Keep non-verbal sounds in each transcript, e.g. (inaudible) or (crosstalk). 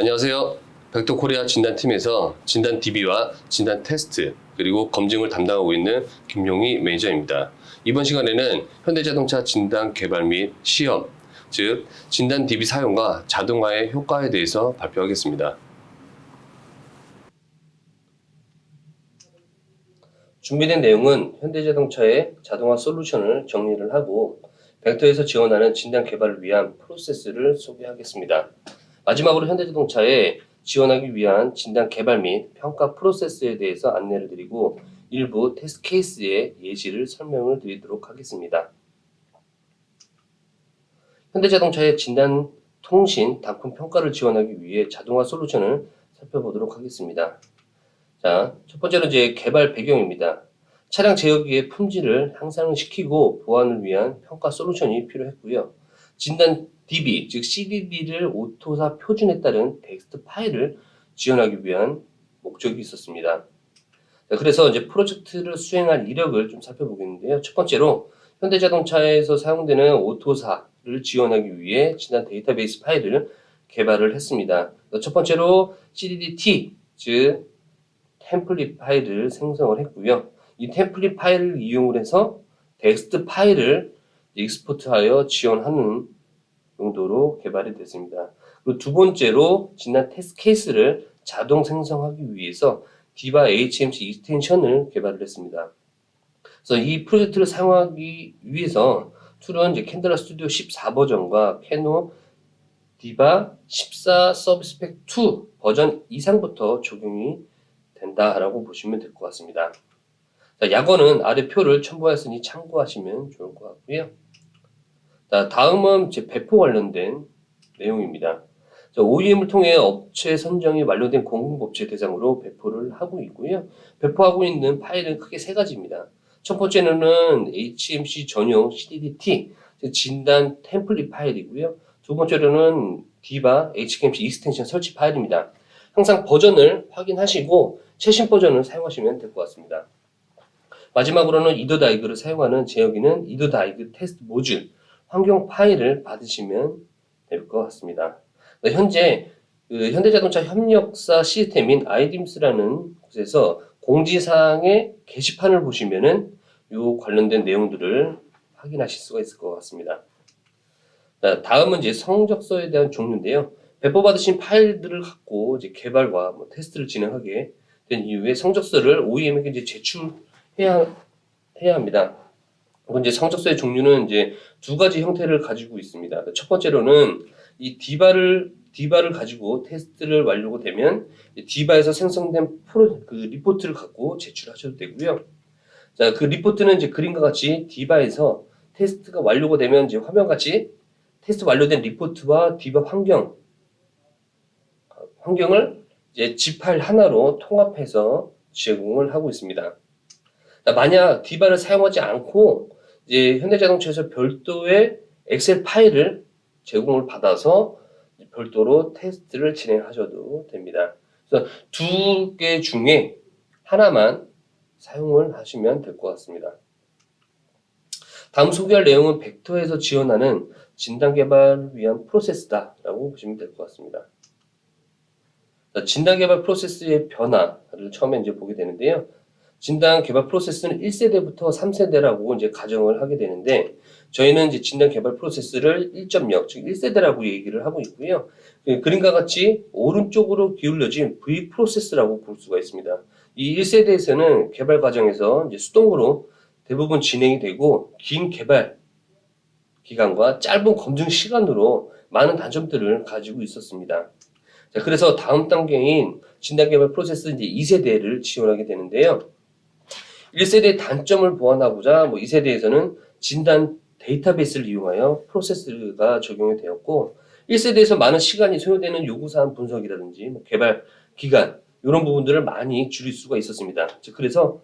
안녕하세요. 벡터코리아 진단팀에서 진단 DB와 진단 테스트 그리고 검증을 담당하고 있는 김용희 매니저입니다. 이번 시간에는 현대자동차 진단 개발 및 시험, 즉 진단 DB 사용과 자동화의 효과에 대해서 발표하겠습니다. 준비된 내용은 현대자동차의 자동화 솔루션을 정리를 하고 벡터에서 지원하는 진단 개발을 위한 프로세스를 소개하겠습니다. 마지막으로 현대자동차에 지원하기 위한 진단 개발 및 평가 프로세스에 대해서 안내를 드리고 일부 테스트 케이스의 예시를 설명을 드리도록 하겠습니다. 현대자동차의 진단 통신 단품 평가를 지원하기 위해 자동화 솔루션을 살펴보도록 하겠습니다. 자, 첫 번째로 이제 개발 배경입니다. 차량 제어기의 품질을 향상시키고 보완을 위한 평가 솔루션이 필요했고요. 진단 DB, 즉 CDD를 오토사 표준에 따른 텍스트 파일을 지원하기 위한 목적이 있었습니다. 자, 그래서 이제 프로젝트를 수행할 이력을 좀 살펴보겠는데요. 첫 번째로 현대자동차에서 사용되는 오토사를 지원하기 위해 진단 데이터베이스 파일을 개발을 했습니다. 첫 번째로 CDD-T, 즉 템플릿 파일을 생성을 했고요. 이 템플릿 파일을 이용을 해서 텍스트 파일을 익스포트하여 지원하는 용도로 개발이 됐습니다. 그리고 두 번째로 진단 테스트 케이스를 자동 생성하기 위해서 디바 HMC 익스텐션을 개발을 했습니다. 그래서 이 프로젝트를 사용하기 위해서 툴은 이제 캔들라 스튜디오 14 버전과 캐노 디바 14 서비스펙 2 버전 이상부터 적용이 된다라고 보시면 될 것 같습니다. 자, 약어는 아래 표를 첨부하였으니 참고하시면 좋을 것 같고요. 자, 다음은 이제 배포 관련된 내용입니다. 자, OEM을 통해 업체 선정이 완료된 공급업체 대상으로 배포를 하고 있고요. 배포하고 있는 파일은 크게 세 가지입니다. 첫 번째로는 HMC 전용 CDDT, 즉 진단 템플릿 파일이고요. 두 번째로는 디바 HMC 익스텐션 설치 파일입니다. 항상 버전을 확인하시고 최신 버전을 사용하시면 될 것 같습니다. 마지막으로는 이더 다이그를 사용하는 제어기는 이더 다이그 테스트 모듈 환경 파일을 받으시면 될 것 같습니다. 네, 현재 그 현대자동차 협력사 시스템인 아이딤스라는 곳에서 공지사항의 게시판을 보시면은 요 관련된 내용들을 확인하실 수가 있을 것 같습니다. 자, 다음은 이제 성적서에 대한 종류인데요. 배포받으신 파일들을 갖고 이제 개발과 뭐 테스트를 진행하게 된 이후에 성적서를 OEM에게 이제 제출해야 해야 합니다. 그리고 이제 성적서의 종류는 이제 두 가지 형태를 가지고 있습니다. 첫 번째로는 이 디바를 디바를 가지고 테스트를 완료가 되면 디바에서 생성된 프로 그 리포트를 갖고 제출하셔도 되고요. 자, 그 리포트는 이제 그림과 같이 디바에서 테스트가 완료가 되면 이제 화면같이 테스트 완료된 리포트와 디바 환경 환경을 이제 G 파일 하나로 통합해서 제공을 하고 있습니다. 자, 만약 디바를 사용하지 않고 이제 현대자동차에서 별도의 엑셀 파일을 제공을 받아서 별도로 테스트를 진행하셔도 됩니다. 그래서 두 개 중에 하나만 사용을 하시면 될 것 같습니다. 다음 소개할 내용은 벡터에서 지원하는 진단 개발을 위한 프로세스다라고 보시면 될 것 같습니다. 자, 진단 개발 프로세스의 변화를 처음에 이제 보게 되는데요. 진단 개발 프로세스는 1세대부터 3세대라고 이제 가정을 하게 되는데 저희는 이제 진단 개발 프로세스를 1.0, 즉 1세대라고 얘기를 하고 있고요. 그 그림과 같이 오른쪽으로 기울여진 V 프로세스라고 볼 수가 있습니다. 이 1세대에서는 개발 과정에서 이제 수동으로 대부분 진행이 되고 긴 개발 기간과 짧은 검증 시간으로 많은 단점들을 가지고 있었습니다. 자, 그래서 다음 단계인 진단 개발 프로세스 이제 2세대를 지원하게 되는데요. 1세대의 단점을 보완하고자 뭐 2세대에서는 진단 데이터베이스를 이용하여 프로세스가 적용이 되었고 1세대에서 많은 시간이 소요되는 요구사항 분석이라든지 뭐 개발 기간 이런 부분들을 많이 줄일 수가 있었습니다. 즉, 그래서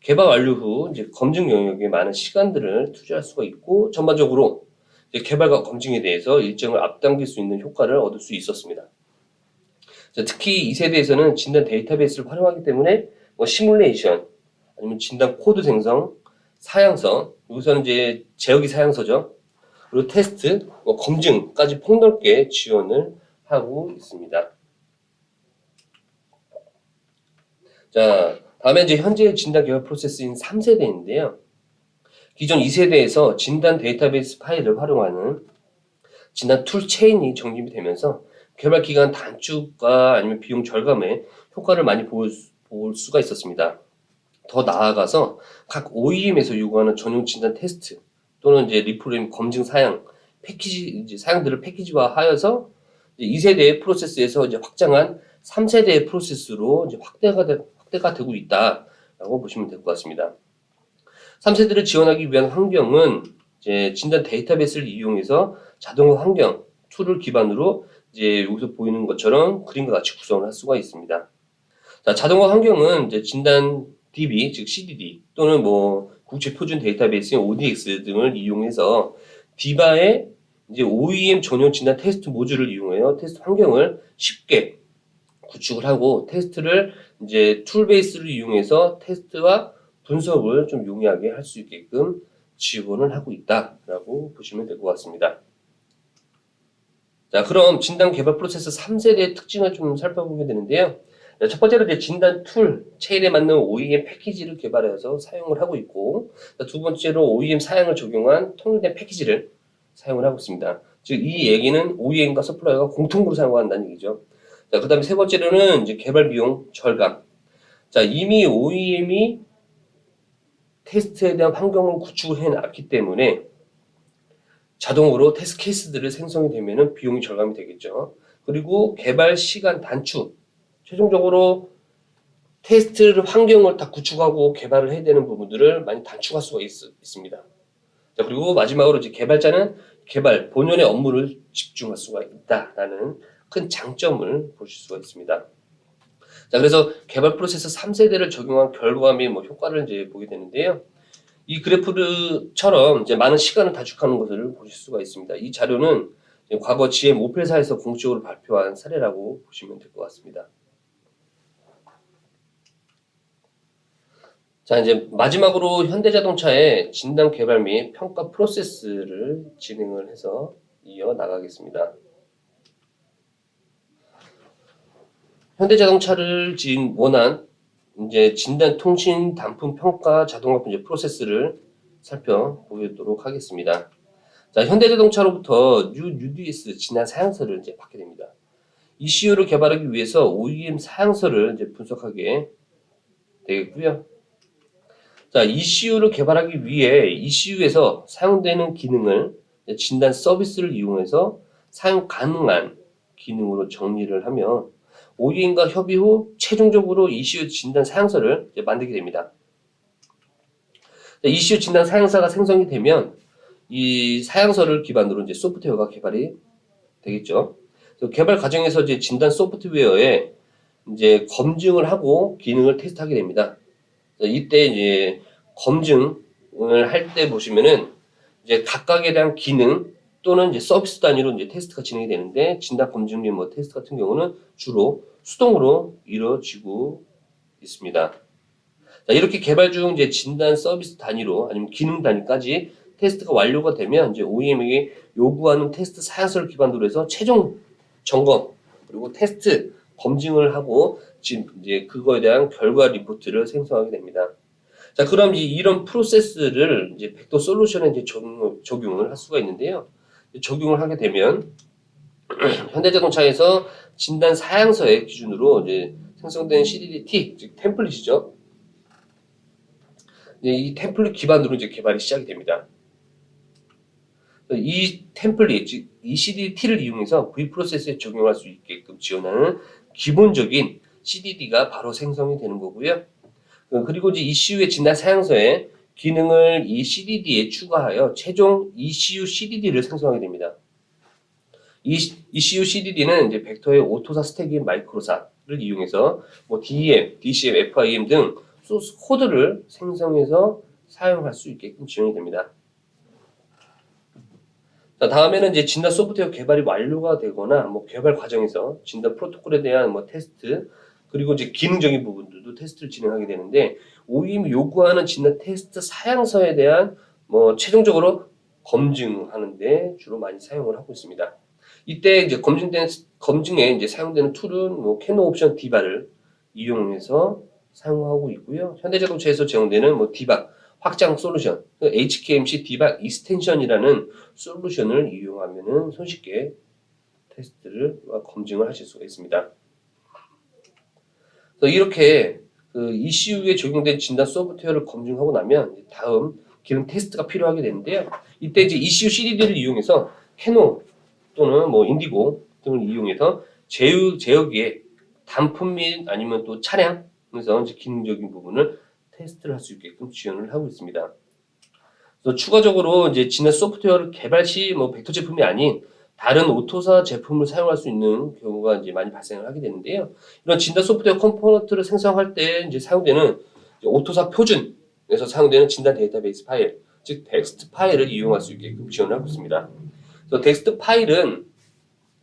개발 완료 후 이제 검증 영역에 많은 시간들을 투자할 수가 있고 전반적으로 개발과 검증에 대해서 일정을 앞당길 수 있는 효과를 얻을 수 있었습니다. 자, 특히 2세대에서는 진단 데이터베이스를 활용하기 때문에 뭐 시뮬레이션 아니면 진단 코드 생성, 사양성, 우선 이제 제어기 사양서죠. 그리고 테스트, 뭐 검증까지 폭넓게 지원을 하고 있습니다. 자, 다음에 이제 현재 진단 개발 프로세스인 3세대인데요. 기존 2세대에서 진단 데이터베이스 파일을 활용하는 진단 툴 체인이 정립이 되면서 개발 기간 단축과 아니면 비용 절감에 효과를 많이 볼, 수, 볼 수가 있었습니다. 더 나아가서 각 OEM에서 요구하는 전용 진단 테스트 또는 이제 리프레임 검증 사양 패키지 이제 사양들을 패키지화하여서 이제 2세대의 프로세스에서 이제 확장한 3세대의 프로세스로 이제 확대가 되, 확대가 되고 있다라고 보시면 될 것 같습니다. 3세대를 지원하기 위한 환경은 이제 진단 데이터베이스를 이용해서 자동화 환경 툴을 기반으로 이제 여기서 보이는 것처럼 그림과 같이 구성을 할 수가 있습니다. 자, 자동화 환경은 이제 진단 DB 즉 CDD 또는 뭐 국제 표준 데이터베이스인 ODX 등을 이용해서 디바의 이제 OEM 전용 진단 테스트 모듈을 이용하여 테스트 환경을 쉽게 구축을 하고 테스트를 이제 툴 베이스를 이용해서 테스트와 분석을 좀 용이하게 할 수 있게끔 지원을 하고 있다라고 보시면 될 것 같습니다. 자, 그럼 진단 개발 프로세스 3세대의 특징을 좀 살펴보게 되는데요. 자, 첫 번째로 이제 진단 툴 체인에 맞는 OEM 패키지를 개발해서 사용을 하고 있고, 자, 두 번째로 OEM 사양을 적용한 통일된 패키지를 사용을 하고 있습니다. 즉, 이 얘기는 OEM과 서플라이어가 공통으로 사용한다는 얘기죠. 자, 그 다음에 세 번째로는 이제 개발 비용 절감. 자, 이미 OEM이 테스트에 대한 환경을 구축을 해 놨기 때문에 자동으로 테스트 케이스들을 생성이 되면은 비용이 절감이 되겠죠. 그리고 개발 시간 단축. 최종적으로 테스트 환경을 다 구축하고 개발을 해야 되는 부분들을 많이 단축할 수가 있, 있습니다. 자, 그리고 마지막으로 이제 개발자는 개발 본연의 업무를 집중할 수가 있다라는 큰 장점을 보실 수가 있습니다. 자, 그래서 개발 프로세스 3세대를 적용한 결과 및 뭐 효과를 이제 보게 되는데요. 이 그래프처럼 이제 많은 시간을 단축하는 것을 보실 수가 있습니다. 이 자료는 과거 GM 오펠사에서 공식적으로 발표한 사례라고 보시면 될 것 같습니다. 자, 이제 마지막으로 현대자동차의 진단 개발 및 평가 프로세스를 진행을 해서 이어 나가겠습니다. 현대자동차를 지금 원한 이제 진단 통신 단품 평가 자동화 분제 프로세스를 살펴보도록 하겠습니다. 자, 현대자동차로부터 뉴 UDS 진단 사양서를 이제 받게 됩니다. ECU를 개발하기 위해서 OEM 사양서를 이제 분석하게 되겠고요. 자, ECU를 개발하기 위해 ECU에서 사용되는 기능을 진단 서비스를 이용해서 사용 가능한 기능으로 정리를 하면 OEM과 협의 후 최종적으로 ECU 진단 사양서를 만들게 됩니다. 자, ECU 진단 사양서가 생성이 되면 이 사양서를 기반으로 이제 소프트웨어가 개발이 되겠죠. 개발 과정에서 이제 진단 소프트웨어에 이제 검증을 하고 기능을 테스트하게 됩니다. 자, 이때 이제 검증을 할 때 보시면은 이제 각각에 대한 기능 또는 이제 서비스 단위로 이제 테스트가 진행이 되는데 진단 검증 및뭐 테스트 같은 경우는 주로 수동으로 이루어지고 있습니다. 자, 이렇게 개발 중 이제 진단 서비스 단위로 아니면 기능 단위까지 테스트가 완료가 되면 이제 OEM에게 요구하는 테스트 사양서를 기반으로 해서 최종 점검 그리고 테스트 검증을 하고 지금 이제 그거에 대한 결과 리포트를 생성하게 됩니다. 자, 그럼 이제 이런 프로세스를 이제 벡터 솔루션에 이제 적용, 적용 을 할 수가 있는데요. 적용을 하게 되면 (clears throat) 현대자동차에서 진단 사양서의 기준으로 이제 생성된 CDD-T 즉 템플릿이죠. 이 템플릿 기반으로 이제 개발이 시작이 됩니다. 이 템플릿 즉 이 CDD-T를 이용해서 V 프로세스에 적용할 수 있게끔 지원하는 기본적인 CDD가 바로 생성이 되는 거고요. 어, 그리고 이제 ECU의 진단 사양서에 기능을 이 CDD에 추가하여 최종 ECU CDD를 생성하게 됩니다. 이 ECU CDD는 이제 벡터의 오토사 스택인 마이크로사를 이용해서 뭐 DEM, DCM, FIM 등 소스 코드를 생성해서 사용할 수 있게끔 지원이 됩니다. 자, 다음에는 이제 진단 소프트웨어 개발이 완료가 되거나 뭐 개발 과정에서 진단 프로토콜에 대한 뭐 테스트 그리고 이제 기능적인 부분들도 테스트를 진행하게 되는데 OEM 요구하는 진단 테스트 사양서에 대한 뭐 최종적으로 검증하는데 주로 많이 사용을 하고 있습니다. 이때 이제 검증된 검증에 이제 사용되는 툴은 뭐 캐노 옵션 디바를 이용해서 사용하고 있고요. 현대자동차에서 제공되는 뭐 디박 확장 솔루션, 그 HKMC 디박 익스텐션이라는 솔루션을 이용하면은 손쉽게 테스트를 와 검증을 하실 수가 있습니다. 그래서 이렇게 그 ECU에 적용된 진단 소프트웨어를 검증하고 나면 다음 기능 테스트가 필요하게 되는데요. 이때 이제 ECU CDD를 이용해서 캐노 또는 뭐 인디고 등을 이용해서 제휴 제어기에 단품 및 아니면 또 차량에서 이제 기능적인 부분을 테스트를 할 수 있게끔 지원을 하고 있습니다. 그래서 추가적으로 이제 진단 소프트웨어를 개발 시 뭐 벡터 제품이 아닌 다른 오토사 제품을 사용할 수 있는 경우가 이제 많이 발생을 하게 되는데요. 이런 진단 소프트웨어 컴포넌트를 생성할 때 이제 사용되는 오토사 표준에서 사용되는 진단 데이터베이스 파일, 즉 텍스트 파일을 이용할 수 있게끔 지원을 하고 있습니다. 그래서 텍스트 파일은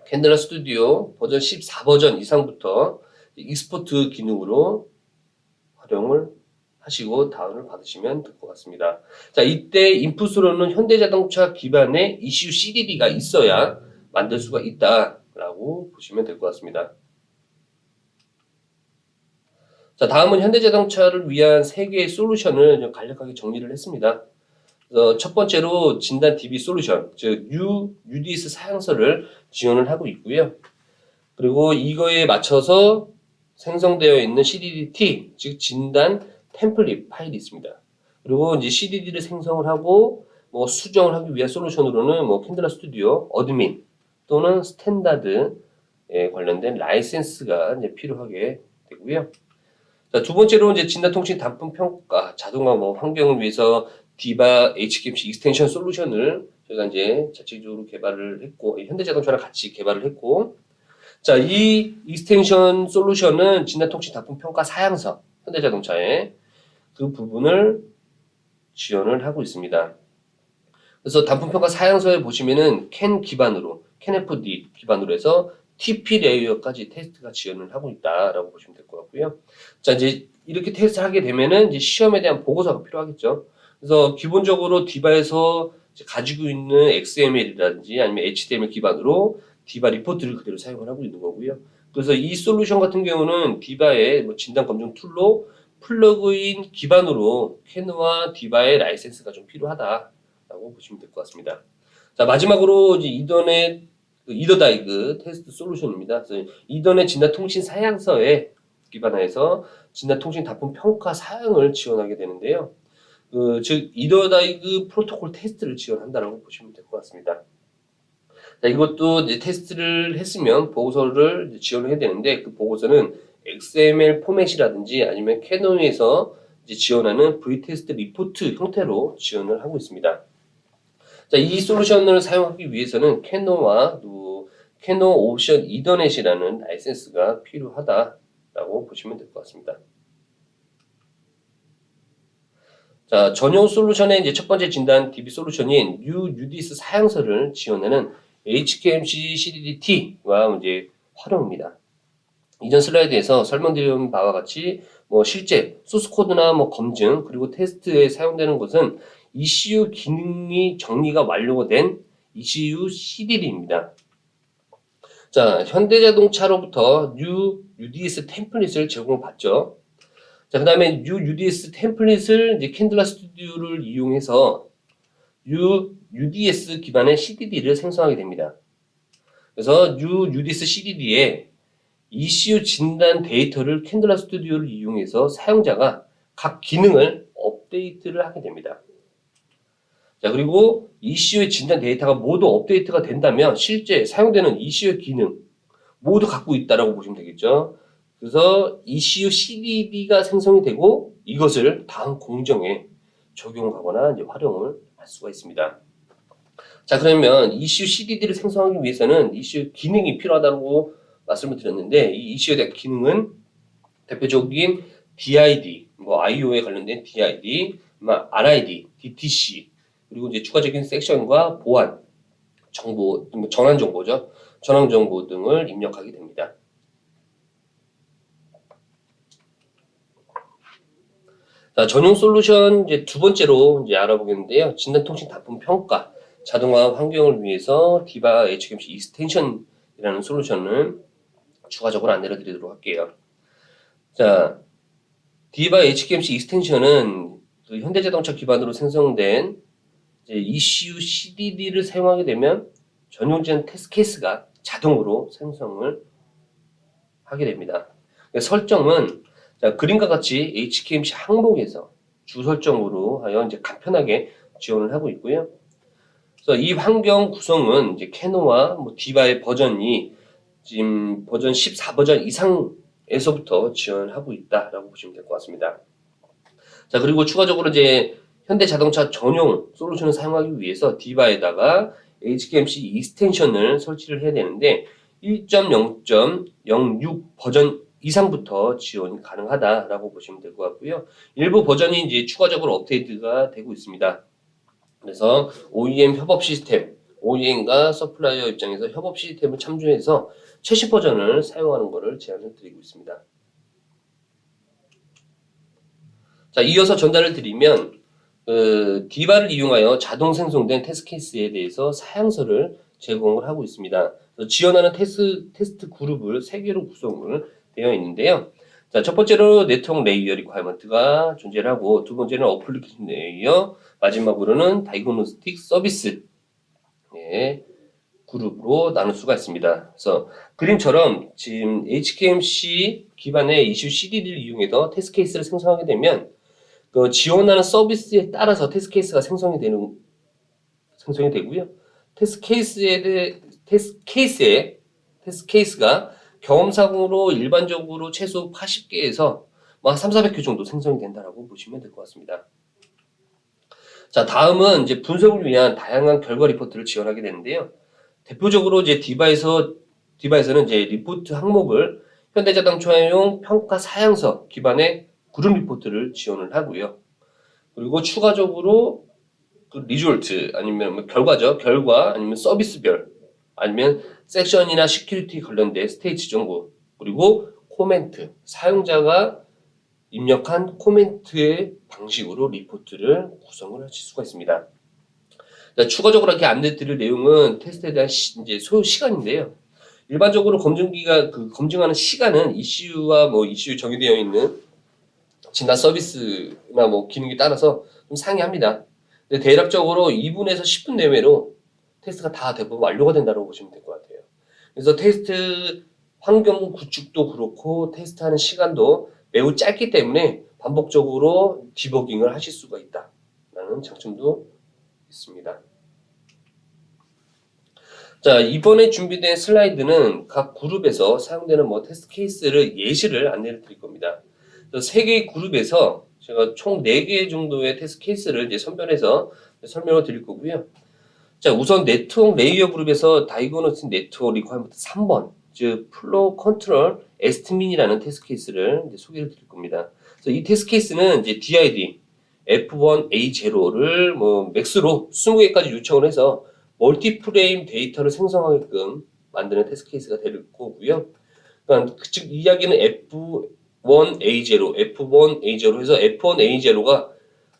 캔들라 스튜디오 버전 14 버전 이상부터 익스포트 기능으로 활용을 하시고 다운을 받으시면 될 것 같습니다. 자, 이때 인풋으로는 현대자동차 기반의 ECU CDD가 있어야 만들 수가 있다라고 보시면 될 것 같습니다. 자, 다음은 현대자동차를 위한 세 개의 솔루션을 좀 간략하게 정리를 했습니다. 그래서 첫 번째로 진단 DB 솔루션, 즉 U, UDS 사양서를 지원을 하고 있고요. 그리고 이거에 맞춰서 생성되어 있는 CDDT, 즉 진단 템플릿 파일이 있습니다. 그리고 이제 CDD를 생성을 하고 뭐 수정을 하기 위한 솔루션으로는 뭐 캔들라 스튜디오, 어드민 또는 스탠다드에 관련된 라이센스가 이제 필요하게 되고요. 자, 두 번째로 이제 진단 통신 단품 평가, 자동화 뭐 환경을 위해서 디바 HKMC 익스텐션 솔루션을 저희가 이제 자체적으로 개발을 했고 현대자동차랑 같이 개발을 했고 자, 이 익스텐션 솔루션은 진단 통신 단품 평가 사양서 현대자동차에 그 부분을 지원을 하고 있습니다. 그래서 단품 평가 사양서에 보시면은 캔 기반으로 캔 FD 기반으로 해서 TP 레이어까지 테스트가 지원을 하고 있다라고 보시면 될 것 같고요. 자 이제 이렇게 테스트를 하게 되면은 이제 시험에 대한 보고서가 필요하겠죠. 그래서 기본적으로 디바에서 가지고 있는 XML이라든지 아니면 HTML 기반으로 디바 리포트를 그대로 사용을 하고 있는 거고요. 그래서 이 솔루션 같은 경우는 디바의 뭐 진단 검증 툴로 플러그인 기반으로 캔와 디바의 라이센스가 좀 필요하다라고 보시면 될 것 같습니다. 자 마지막으로 이제 이더넷 그 이더다이그 테스트 솔루션입니다. 그래서 이더넷 진단 통신 사양서에 기반해서 진단 통신 단품 평가 사양을 지원하게 되는데요. 그, 즉 이더다이그 프로토콜 테스트를 지원한다라고 보시면 될 것 같습니다. 자, 이것도 이제 테스트를 했으면 보고서를 지원을 해야 되는데 그 보고서는 XML 포맷이라든지 아니면 캐논에서 지원하는 V테스트 리포트 형태로 지원을 하고 있습니다. 자, 이 솔루션을 사용하기 위해서는 또 캐논 옵션 이더넷이라는 라이센스가 필요하다라고 보시면 될 것 같습니다. 자, 전용 솔루션의 이제 첫 번째 진단 DB 솔루션인 UUDS 사양서를 지원하는 HKMC CDDT와 이제 활용입니다. 이전 슬라이드에서 설명드린 바와 같이 뭐 실제 소스 코드나 뭐 검증 그리고 테스트에 사용되는 것은 ECU 기능이 정리가 완료가 된 ECU CDD입니다. 자, 현대자동차로부터 New UDS 템플릿을 제공받죠. 자, 그 다음에 U UDS 템플릿을 이제 캔들라 스튜디오를 이용해서 U UDS 기반의 CDD를 생성하게 됩니다. 그래서 U UDS CDD에 ECU 진단 데이터를 캔들라 스튜디오를 이용해서 사용자가 각 기능을 업데이트를 하게 됩니다. 자, 그리고 ECU의 진단 데이터가 모두 업데이트가 된다면 실제 사용되는 ECU 기능 모두 갖고 있다라고 보시면 되겠죠. 그래서 ECU CDD가 생성이 되고 이것을 다음 공정에 적용하거나 이제 활용을 할 수가 있습니다. 자, 그러면 ECU CDD를 생성하기 위해서는 ECU 기능이 필요하다고 말씀을 드렸는데 이 ECU에 대한 기능은 대표적인 DID, 뭐 IO에 관련된 DID, 뭐 RID, DTC 그리고 이제 추가적인 섹션과 보안 정보, 뭐 전환 정보죠. 전환 정보 등을 입력하게 됩니다. 자, 전용 솔루션 이제 두 번째로 이제 알아보겠는데요. 진단 통신 단품 평가 자동화 환경을 위해서 디바 HMC 익스텐션이라는 솔루션을 추가적으로 안내를 드리도록 할게요. 자, 디바 HKMC 익스텐션은 그 현대자동차 기반으로 생성된 ECU CDD를 사용하게 되면 전용전 테스트 케이스가 자동으로 생성을 하게 됩니다. 그러니까 설정은 자, 그림과 같이 HKMC 항목에서 주 설정으로 하여 이제 간편하게 지원을 하고 있고요. 그래서 이 환경 구성은 이제 캐노와 뭐 디바의 버전이 지금 버전 14버전 이상에서부터 지원을 하고 있다라고 보시면 될 것 같습니다. 자 그리고 추가적으로 이제 현대 자동차 전용 솔루션을 사용하기 위해서 디바에다가 HKMC 익스텐션을 설치를 해야 되는데 1.0.06 버전 이상부터 지원이 가능하다라고 보시면 될 것 같고요. 일부 버전이 이제 추가적으로 업데이트가 되고 있습니다. 그래서 OEM 협업 시스템, OEM과 서플라이어 입장에서 협업 시스템을 참조해서 최신 버전을 사용하는 것을 제안을 드리고 있습니다. 자, 이어서 전달을 드리면 그 디바를 이용하여 자동 생성된 테스트 케이스에 대해서 사양서를 제공을 하고 있습니다. 지원하는 테스트, 테스트 그룹을 세 개로 구성을 되어 있는데요. 자, 첫 번째로 네트워크 레이어 리ኳ이먼트가 존재를 하고 두 번째는 어플리케이션 레이어, 마지막으로는 다이그노스틱 서비스 예, 그룹으로 나눌 수가 있습니다. 그래서 그림처럼 지금 HKMC 기반의 이슈 CDD를 이용해서 테스트 케이스를 생성하게 되면 그 지원하는 서비스에 따라서 테스트 케이스가 생성이 되는 생성이 되고요. 테스트 케이스에 대해 테스트 케이스에 테스트 케이스가 경험상으로 일반적으로 최소 80개에서 뭐 3, 400개 정도 생성이 된다라고 보시면 될 것 같습니다. 자, 다음은 이제 분석을 위한 다양한 결과 리포트를 지원하게 되는데요. 대표적으로 이제 디바에서 디바에서는 이제 리포트 항목을 현대자동차용 평가 사양서 기반의 그룹 리포트를 지원을 하고요. 그리고 추가적으로 그 리졸트 아니면 뭐 결과죠. 결과 아니면 서비스별 아니면 섹션이나 시큐리티 관련된 스테이지 정보 그리고 코멘트 사용자가 입력한 코멘트의 방식으로 리포트를 구성을 하실 수가 있습니다. 자, 추가적으로 이렇게 안내 드릴 내용은 테스트에 대한 시, 이제 소요 시간인데요. 일반적으로 검증기가 그 검증하는 시간은 이슈와 뭐 이슈 정의되어 있는 진단 서비스나 뭐 기능에 따라서 좀 상이합니다. 근데 대략적으로 2분에서 10분 내외로 테스트가 다 대부분 완료가 된다고 보시면 될 것 같아요. 그래서 테스트 환경 구축도 그렇고 테스트하는 시간도 매우 짧기 때문에 반복적으로 디버깅을 하실 수가 있다라는 장점도 있습니다. 자 이번에 준비된 슬라이드는 각 그룹에서 사용되는 뭐 테스트 케이스를 예시를 안내를 드릴 겁니다. 세 개의 그룹에서 제가 총 네 개 정도의 테스트 케이스를 이제 선별해서 설명을 드릴 거고요. 자 우선 네트워크 레이어 그룹에서 다이고노스 네트워크 리ኳ이먼트 3번 즉 플로우 컨트롤 에스트민이라는 테스트 케이스를 이제 소개를 드릴 겁니다. 그래서 이 테스트 케이스는 이제 DID F1A0를 뭐 맥스로 20개까지 요청을 해서 멀티 프레임 데이터를 생성하게끔 만드는 테스트 케이스가 될 거고요. 그러니까 즉 이야기는 F1A0, F1A0 해서 F1A0가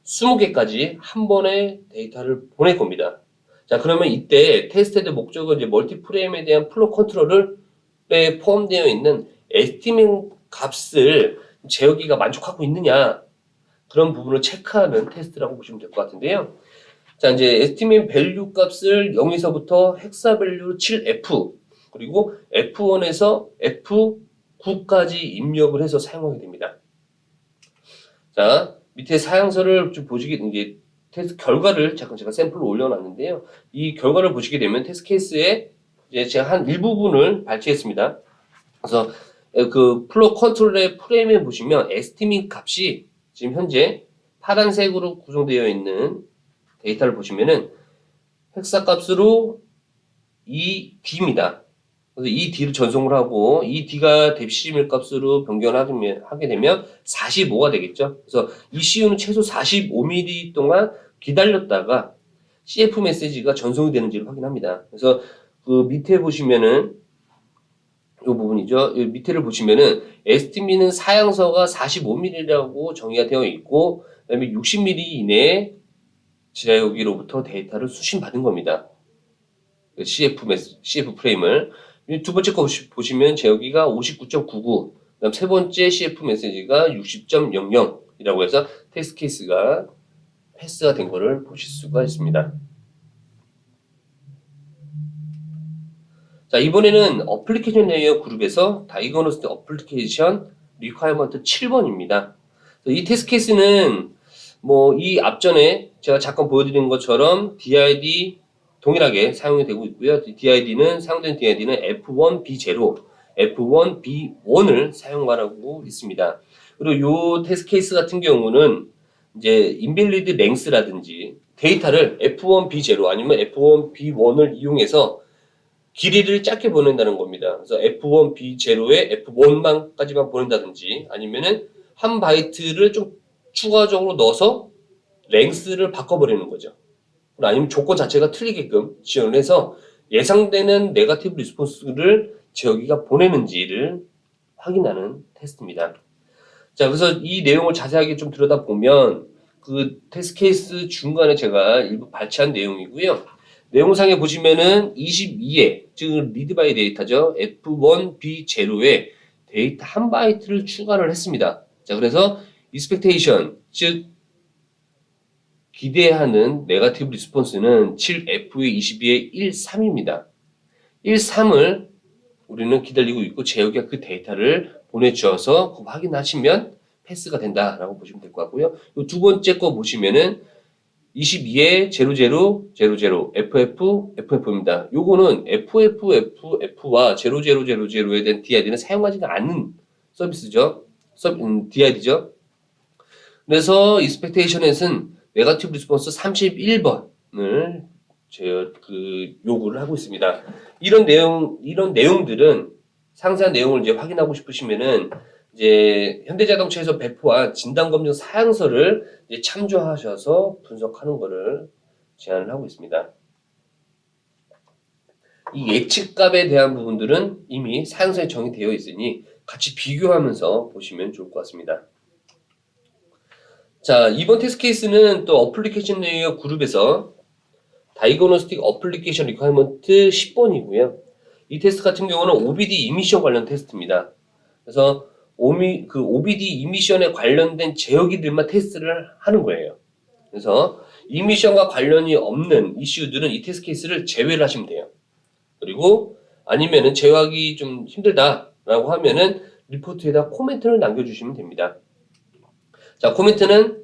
20개까지 한 번에 데이터를 보낼 겁니다. 자, 그러면 이때 테스트의 목적은 이제 멀티프레임에 대한 플로 컨트롤에 포함되어 있는 에스티밍 값을 제어기가 만족하고 있느냐 그런 부분을 체크하는 테스트라고 보시면 될 것 같은데요. 자, 이제 에스티메이트 밸류 값을 0에서부터 헥사 밸류 7F 그리고 F1에서 F9까지 입력을 해서 사용하게 됩니다. 자, 밑에 사양서를 좀 보시게 이제 테스트 결과를 잠깐 제가 샘플로 올려놨는데요. 이 결과를 보시게 되면 테스트 케이스에 이제 제가 한 일부분을 발췌했습니다. 그래서 그 플로 컨트롤의 프레임에 보시면 에스티밍 값이 지금 현재 파란색으로 구성되어 있는 데이터를 보시면은 헥사 값으로 이 D입니다. 그래서 이 D를 전송을 하고 이 D가 뎁시밀 값으로 변경을 하게 되면 45가 되겠죠. 그래서 ECU는 최소 45mm 동안 기다렸다가 CF 메시지가 전송이 되는지를 확인합니다. 그래서 그 밑에 보시면은 이 부분이죠. 이 밑에를 보시면은 에스티미는 사양서가 45mm라고 정의가 되어 있고 그다음에 60mm 이내에 지하여기로부터 데이터를 수신받은 겁니다. CF 메시, CF 프레임을 두 번째 거 보시- 보시면 제여기가 59.99 그다음 세 번째 CF 메시지가 60.00이라고 해서 테스트 케이스가 패스가 된 거를 보실 수가 있습니다. 자, 이번에는 어플리케이션 레이어 그룹에서 다이거노스틱 어플리케이션 리퀘어먼트 7번입니다. 이 테스트 케이스는 뭐 이 앞전에 제가 잠깐 보여드린 것처럼 DID 동일하게 사용이 되고 있고요. DID는 사용된 DID는 F1B0, F1B1을 사용하고 있습니다. 그리고 요 테스트 케이스 같은 경우는 이제 인빌리드 랭스라든지 데이터를 F1B0 아니면 F1B1을 이용해서 길이를 짧게 보낸다는 겁니다. 그래서 F1B0에 F1만까지만 보낸다든지 아니면은 한 바이트를 좀 추가적으로 넣어서 랭스를 바꿔버리는 거죠. 아니면 조건 자체가 틀리게끔 지원을 해서 예상되는 네가티브 리스폰스를 저기가 보내는지를 확인하는 테스트입니다. 자, 그래서 이 내용을 자세하게 좀 들여다보면 그 테스트 케이스 중간에 제가 일부 발췌한 내용이고요. 내용상에 보시면은 22에, 즉 리드 바이 데이터죠. F1B0에 데이터 한 바이트를 추가를 했습니다. 자, 그래서 expectation, 즉 기대하는 네가티브 리스폰스는 7F22의 13입니다. 13을 우리는 기다리고 있고 제어기가 그 데이터를 보내주어서 그거 확인하시면 패스가 된다라고 보시면 될 것 같고요. 이두 번째 거 보시면은 22에 00, 00, FF, FF입니다. 요거는 FF, FF와 0000에 대한 DID는 사용하지가 않는 서비스죠. 서, 음, DID죠. 그래서 expectation에서는 네가티브 리스폰스 31번을 제그 요구를 하고 있습니다. 이런 내용 이런 내용들은 상세한 내용을 이제 확인하고 싶으시면은 이제 현대자동차에서 배포한 진단검증 사양서를 이제 참조하셔서 분석하는 것을 제안을 하고 있습니다. 이 예측값에 대한 부분들은 이미 사양서에 정의되어 있으니 같이 비교하면서 보시면 좋을 것 같습니다. 자, 이번 테스트 케이스는 또 어플리케이션 레이어 그룹에서 다이거노스틱 어플리케이션 리퀘어먼트 10번이고요. 이 테스트 같은 경우는 OBD 이미션 관련 테스트입니다. 그래서 오미, 그 OBD 이미션에 관련된 제어기들만 테스트를 하는 거예요. 그래서 이미션과 관련이 없는 이슈들은 이 테스트 케이스를 제외를 하시면 돼요. 그리고 아니면은 제어하기 좀 힘들다라고 하면은 리포트에다 코멘트를 남겨주시면 됩니다. 자, 코멘트는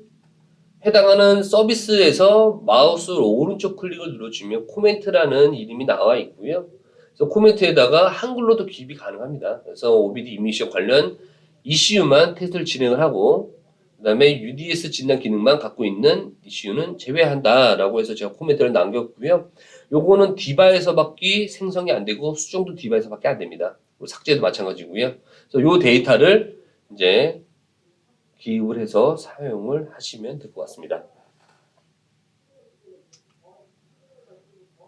해당하는 서비스에서 마우스 오른쪽 클릭을 눌러주면 코멘트라는 이름이 나와 있고요. 그래서 코멘트에다가 한글로도 기입이 가능합니다. 그래서 OBD 이미션 관련 이슈만 테스트를 진행을 하고 그 다음에 UDS 진단 기능만 갖고 있는 이슈는 제외한다 라고 해서 제가 코멘트를 남겼고요. 요거는 디바에서밖에 생성이 안 되고 수정도 디바에서밖에 안 됩니다. 삭제도 마찬가지고요. 그래서 요 데이터를 이제 기입을 해서 사용을 하시면 될 것 같습니다.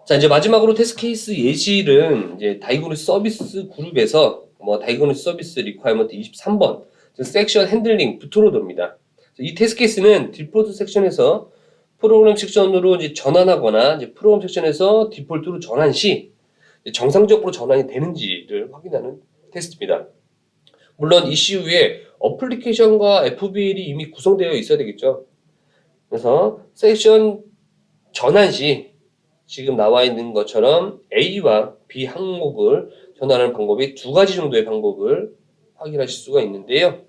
자, 이제 마지막으로 테스트 케이스 예시는 이제 다이고니스 서비스 그룹에서 뭐 다이고니스 서비스 리퀘어먼트 23번 섹션 핸들링 부트로더입니다. 이 테스트 케이스는 디폴트 섹션에서 프로그램 섹션으로 이제 전환하거나 이제 프로그램 섹션에서 디폴트로 전환 시 정상적으로 전환이 되는지를 확인하는 테스트입니다. 물론 후에 어플리케이션과 FBL이 이미 구성되어 있어야 되겠죠. 그래서 섹션 전환 시 지금 나와 있는 것처럼 A와 B 항목을 전환하는 방법이 두 가지 정도의 방법을 확인하실 수가 있는데요.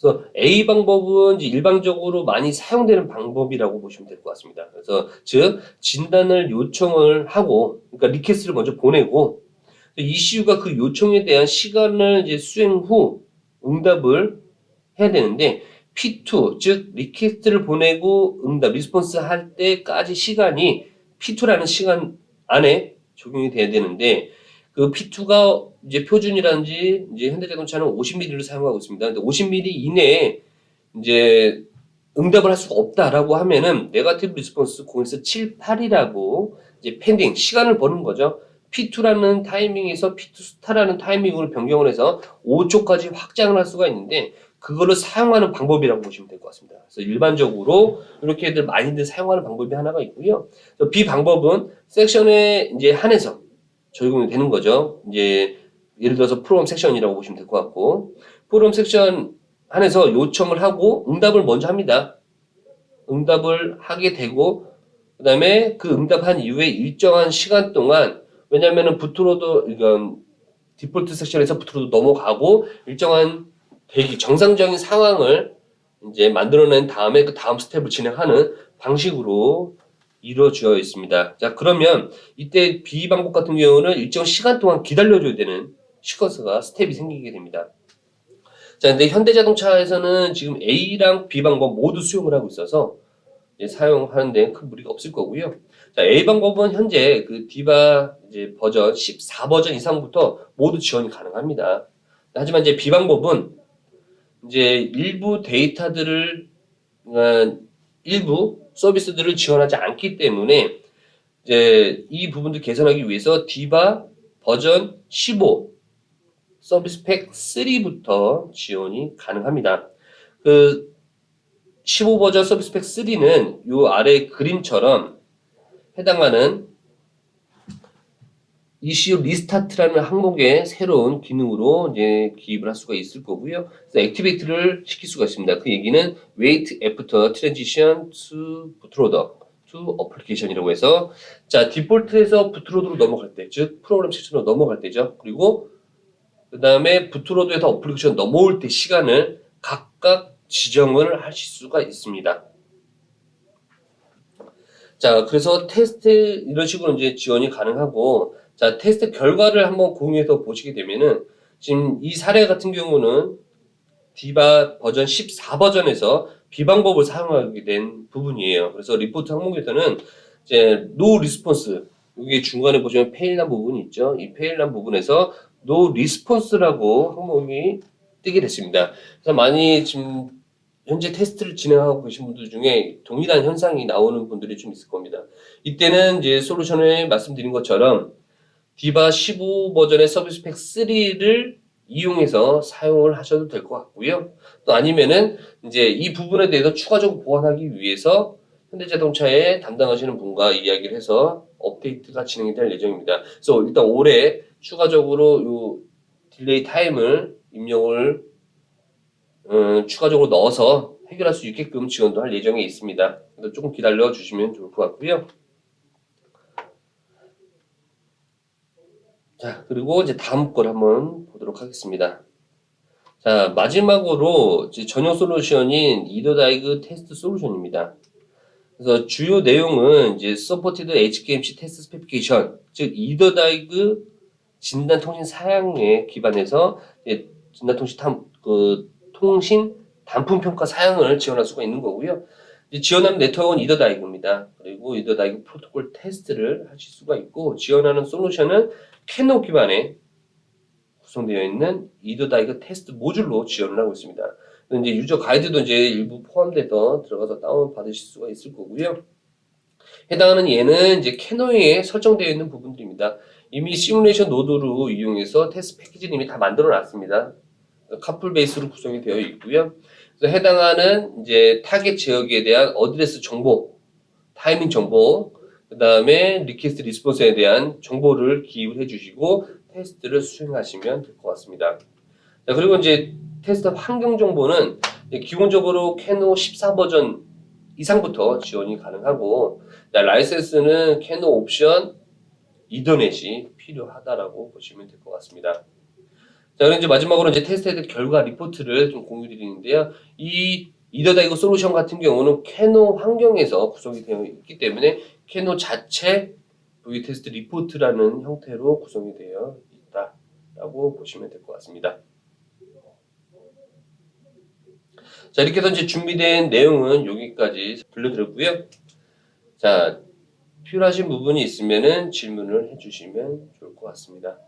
그래서 A 방법은 이제 일반적으로 많이 사용되는 방법이라고 보시면 될 것 같습니다. 그래서 즉 진단을 요청을 하고 그러니까 리퀘스트를 먼저 보내고 이슈가 그 요청에 대한 시간을 이제 수행 후 응답을 해야 되는데 P2 즉 리퀘스트를 보내고 응답 리스폰스 할 때까지 시간이 P2라는 시간 안에 적용이 돼야 되는데 그 P2가 이제 표준이라든지 이제 현대자동차는 50mm를 사용하고 있습니다. 근데 50mm 이내에 이제 응답을 할 수가 없다라고 하면은 네가티브 리스폰스 0에서 7, 8이라고 이제 펜딩 시간을 버는 거죠. P2라는 타이밍에서 P2 스타라는 타이밍으로 변경을 해서 5초까지 확장을 할 수가 있는데 그거를 사용하는 방법이라고 보시면 될 것 같습니다. 그래서 일반적으로 이렇게들 많이들 사용하는 방법이 하나가 있고요. B 방법은 섹션에 이제 한해서 적용이 되는 거죠. 이제 예를 들어서 프로그램 섹션이라고 보시면 될 것 같고 프로그램 섹션 안에서 요청을 하고 응답을 먼저 합니다. 응답을 하게 되고 그 다음에 그 응답한 이후에 일정한 시간 동안 왜냐면은 부트로도 이건 디폴트 섹션에서 부트로도 넘어가고 일정한 대기 정상적인 상황을 이제 만들어낸 다음에 그 다음 스텝을 진행하는 방식으로 이루어져 있습니다. 자 그러면 이때 B 방법 같은 경우는 일정 시간 동안 기다려줘야 되는 시퀀스가 스텝이 생기게 됩니다. 자 근데 현대자동차에서는 지금 A랑 B 방법 모두 수용을 하고 있어서 사용하는데 큰 무리가 없을 거고요. 자 A 방법은 현재 그 디바 이제 버전 14 버전 이상부터 모두 지원이 가능합니다. 하지만 이제 B 방법은 이제 일부 데이터들을 어, 일부 서비스들을 지원하지 않기 때문에 이제 이 부분들 개선하기 위해서 디바 버전 15 서비스 팩 3부터 지원이 가능합니다. 그 15 버전 서비스 팩 3는 요 아래 그림처럼 해당하는 ECU 리스타트라는 항목의 새로운 기능으로 이제 기입을 할 수가 있을 거고요. 그래서 액티베이트를 시킬 수가 있습니다. 그 얘기는 wait after transition to bootloader to application이라고 해서 자 디폴트에서 부트로드로 넘어갈 때, 즉 프로그램 섹션으로 넘어갈 때죠. 그리고 그 다음에 부트로드에서 어플리케이션 넘어올 때 시간을 각각 지정을 하실 수가 있습니다. 자, 그래서 테스트 이런 식으로 이제 지원이 가능하고 자, 테스트 결과를 한번 공유해서 보시게 되면은 지금 이 사례 같은 경우는 디바 버전 14 버전에서 비방법을 사용하게 된 부분이에요. 그래서 리포트 항목에서는 이제 no response 여기 중간에 보시면 페일난 부분이 있죠. 이 페일난 부분에서 no response라고 항목이 뜨게 됐습니다. 그래서 많이 지금 현재 테스트를 진행하고 계신 분들 중에 동일한 현상이 나오는 분들이 좀 있을 겁니다. 이때는 이제 솔루션을 말씀드린 것처럼 디바 15 버전의 서비스 팩 3를 이용해서 사용을 하셔도 될 것 같고요. 또 아니면은 이제 이 부분에 대해서 추가적으로 보완하기 위해서 현대자동차에 담당하시는 분과 이야기를 해서 업데이트가 진행이 될 예정입니다. 그래서 일단 올해 추가적으로 요 딜레이 타임을 입력을 음, 추가적으로 넣어서 해결할 수 있게끔 지원도 할 예정에 있습니다. 조금 기다려 주시면 좋을 것 같고요. 자, 그리고 이제 다음 걸 한번 보도록 하겠습니다. 자, 마지막으로 전용 솔루션인 이더다이그 테스트 솔루션입니다. 그래서 주요 내용은 이제 서포티드 HKMC 테스트 스페시피케이션, 즉 이더다이그 진단 통신 사양에 기반해서 이제 진단 통신 탐, 그 통신 단품 평가 사양을 지원할 수가 있는 거고요. 지원하는 네트워크는 이더다이그입니다. 그리고 이더다이그 프로토콜 테스트를 하실 수가 있고 지원하는 솔루션은 캐노 기반의 구성되어 있는 이더다이그 테스트 모듈로 지원을 하고 있습니다. 이제 유저 가이드도 이제 일부 포함돼서 들어가서 다운 받으실 수가 있을 거고요. 해당하는 얘는 이제 캐노에 설정되어 있는 부분들입니다. 이미 시뮬레이션 노드로 이용해서 테스트 패키지는 이미 다 만들어 놨습니다. 카풀 베이스로 구성이 되어 있고요. 그래서 해당하는 이제 타겟 지역에 대한 어드레스 정보, 타이밍 정보, 그 다음에 리퀘스트 리스폰스에 대한 정보를 기입을 해주시고 테스트를 수행하시면 될 것 같습니다. 자, 그리고 이제 테스트 환경 정보는 기본적으로 캐노 14 버전 이상부터 지원이 가능하고 자, 라이센스는 캐노 옵션 이더넷이 필요하다라고 보시면 될 것 같습니다. 자, 그럼 이제 마지막으로 이제 테스트 결과 리포트를 좀 공유 드리는데요. 이 이더다이거 솔루션 같은 경우는 캐노 환경에서 구성이 되어 있기 때문에 캐노 자체 V 테스트 리포트라는 형태로 구성이 되어 있다라고 보시면 될 것 같습니다. 자, 이렇게 해서 이제 준비된 내용은 여기까지 들려드렸고요. 자, 필요하신 부분이 있으면은 질문을 해주시면 좋을 것 같습니다.